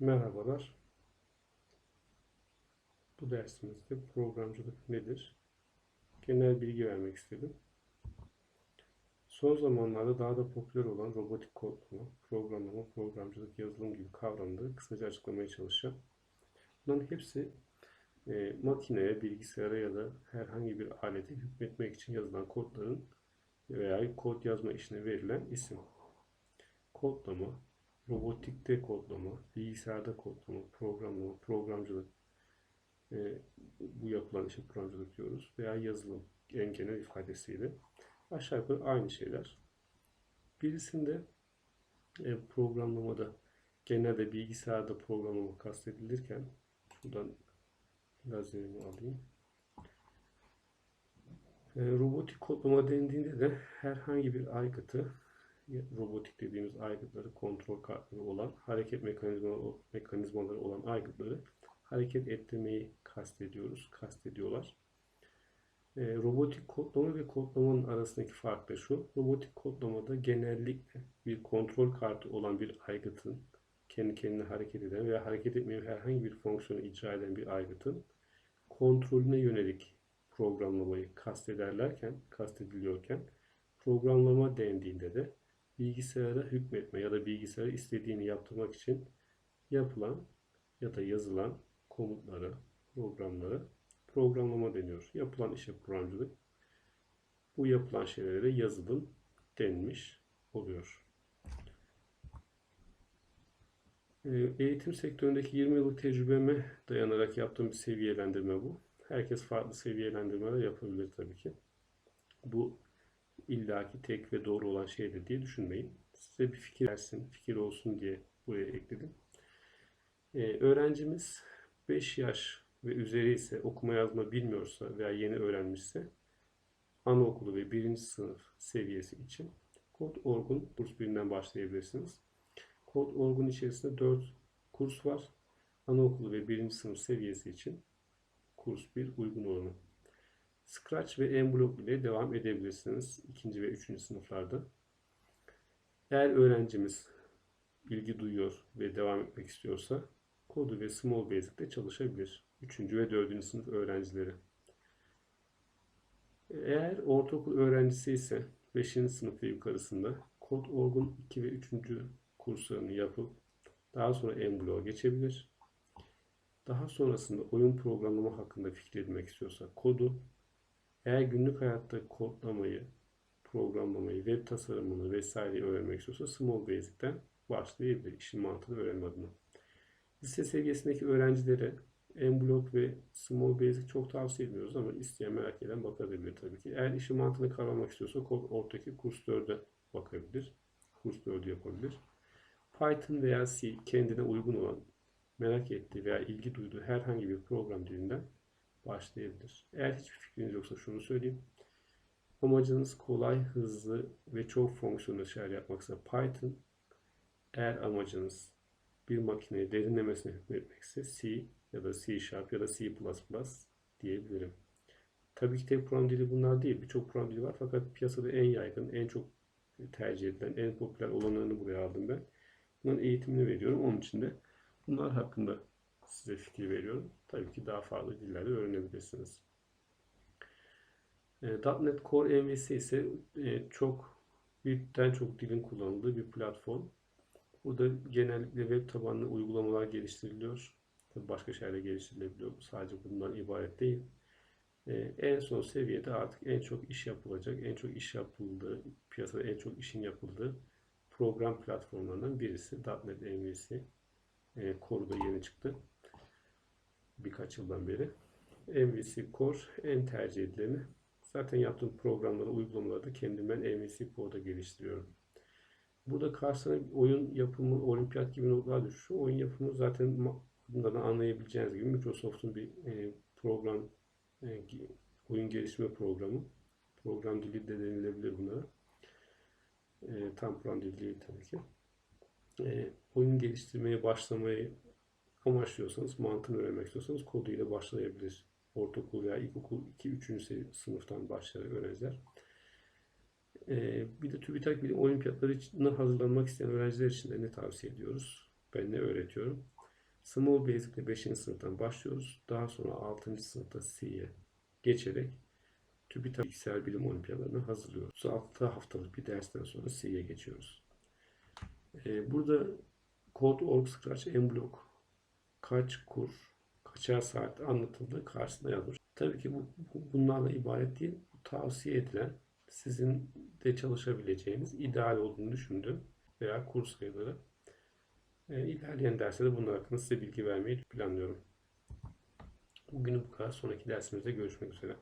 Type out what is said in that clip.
Merhabalar. Bu dersimizde programcılık nedir? Genel bilgi vermek istedim. Son zamanlarda daha da popüler olan robotik kodlama, programlama, programcılık, yazılım gibi kavramları kısaca açıklamaya çalışacağım. Bunların hepsi e, makineye, bilgisayara ya da herhangi bir alete hükmetmek için yazılan kodların veya kod yazma işine verilen isim. Kodlama, robotikte kodlama, bilgisayarda kodlama, programlama, programcılık, e, bu yapılan işe programcılık diyoruz veya yazılım en genel ifadesiyle aşağı yukarı aynı şeyler. Birisinde e, programlamada genelde bilgisayarda programlama kastedilirken şuradan lazerimi alayım. E, robotik kodlama dendiğinde de herhangi bir aygıtı robotik dediğimiz aygıtları kontrol kartları olan hareket mekanizmaları, mekanizmaları olan aygıtları hareket ettirmeyi kastediyoruz, kastediyorlar. E, robotik kodlama ve kodlamanın arasındaki fark da şu. Robotik kodlamada genellikle bir kontrol kartı olan bir aygıtın kendi kendine hareket eden veya hareket etmeyen herhangi bir fonksiyonu icra eden bir aygıtın kontrolüne yönelik programlamayı kastederlerken, kastediliyorken programlama dendiğinde de bilgisayara hükmetme ya da bilgisayara istediğini yaptırmak için yapılan ya da yazılan komutları, programları programlama deniyor. Yapılan işe programcılık. Bu yapılan şeylere de yazılım denmiş oluyor. Ee, eğitim sektöründeki 20 yıllık tecrübeme dayanarak yaptığım bir seviyelendirme bu. Herkes farklı seviyelendirmeler yapabilir tabii ki. Bu illaki tek ve doğru olan şeydir diye düşünmeyin. Size bir fikir versin, fikir olsun diye buraya ekledim. Ee, öğrencimiz 5 yaş ve üzeri ise okuma yazma bilmiyorsa veya yeni öğrenmişse anaokulu ve birinci sınıf seviyesi için Code.org'un kurs birinden başlayabilirsiniz. Code.org'un içerisinde 4 kurs var. Anaokulu ve birinci sınıf seviyesi için kurs bir uygun olanı. Scratch ve Emblock ile devam edebilirsiniz ikinci ve üçüncü sınıflarda. Eğer öğrencimiz ilgi duyuyor ve devam etmek istiyorsa Kodu ve Small Basic'te çalışabilir. Üçüncü ve dördüncü sınıf öğrencileri. Eğer ortaokul öğrencisi ise 5. sınıf ve yukarısında Code.org'un 2 ve 3. kurslarını yapıp daha sonra Emblock'a geçebilir. Daha sonrasında oyun programlama hakkında fikir edinmek istiyorsa kodu eğer günlük hayatta kodlamayı, programlamayı, web tasarımını vesaireyi öğrenmek istiyorsa Small Basic'ten başlayabilir işin mantığını öğrenme adına. Lise seviyesindeki öğrencilere Emblock ve Small Basic çok tavsiye ediyoruz ama isteyen merak eden bakabilir tabii ki. Eğer işin mantığını kavramak istiyorsa ortadaki kurs 4'e bakabilir. Kurs 4'ü yapabilir. Python veya C kendine uygun olan, merak ettiği veya ilgi duyduğu herhangi bir program dilinden başlayabilir. Eğer hiçbir fikriniz yoksa şunu söyleyeyim. Amacınız kolay, hızlı ve çok fonksiyonel şeyler yapmaksa Python. Eğer amacınız bir makineyi derinlemesine hükmetmekse C ya da C Sharp ya da C++ diyebilirim. Tabii ki tek program dili bunlar değil. Birçok program dili var fakat piyasada en yaygın, en çok tercih edilen, en popüler olanlarını buraya aldım ben. Bunların eğitimini veriyorum. Onun için de bunlar hakkında size fikir veriyorum. Tabii ki daha farklı dillerde öğrenebilirsiniz. E, .NET Core MVC ise e, çok birden çok dilin kullanıldığı bir platform. Burada genellikle web tabanlı uygulamalar geliştiriliyor. Tabii başka şeyler geliştirilebiliyor. Sadece bundan ibaret değil. E, en son seviyede artık en çok iş yapılacak, en çok iş yapıldığı, piyasada en çok işin yapıldığı program platformlarından birisi .NET MVC. E, Core'da yeni çıktı birkaç yıldan beri. MVC Core en tercih edileni. Zaten yaptığım programları, uygulamaları kendim ben MVC Core'da geliştiriyorum. Burada karşısına oyun yapımı, olimpiyat gibi noktalar düşüyor. Oyun yapımı zaten bunlardan anlayabileceğiniz gibi Microsoft'un bir e, program, e, oyun geliştirme programı. Program dili de denilebilir bunlara. E, tam program dili değil tabii ki. Oyun geliştirmeye başlamayı amaçlıyorsanız, mantığını öğrenmek istiyorsanız kodu ile başlayabilir. Ortaokul veya ilkokul 2-3. sınıftan başlayan öğrenciler. Ee, bir de TÜBİTAK Bilim Olimpiyatlarına hazırlanmak isteyen öğrenciler için de ne tavsiye ediyoruz? Ben ne öğretiyorum? Small Basic ile 5. sınıftan başlıyoruz. Daha sonra 6. sınıfta C'ye geçerek TÜBİTAK Bilgisayar Bilim Olimpiyatlarına hazırlıyoruz. 6 haftalık bir dersten sonra C'ye geçiyoruz. Ee, burada Code Org Scratch Mblock kaç kur, kaçar saat anlatıldığı karşısında yazmış. Tabii ki bu, bu- bunlarla ibaret değil. Bu tavsiye edilen sizin de çalışabileceğiniz ideal olduğunu düşündüğüm veya kur sayıları. E, ilerleyen derslerde bunlar hakkında size bilgi vermeyi planlıyorum. Bugünü bu kadar. Sonraki dersimizde görüşmek üzere.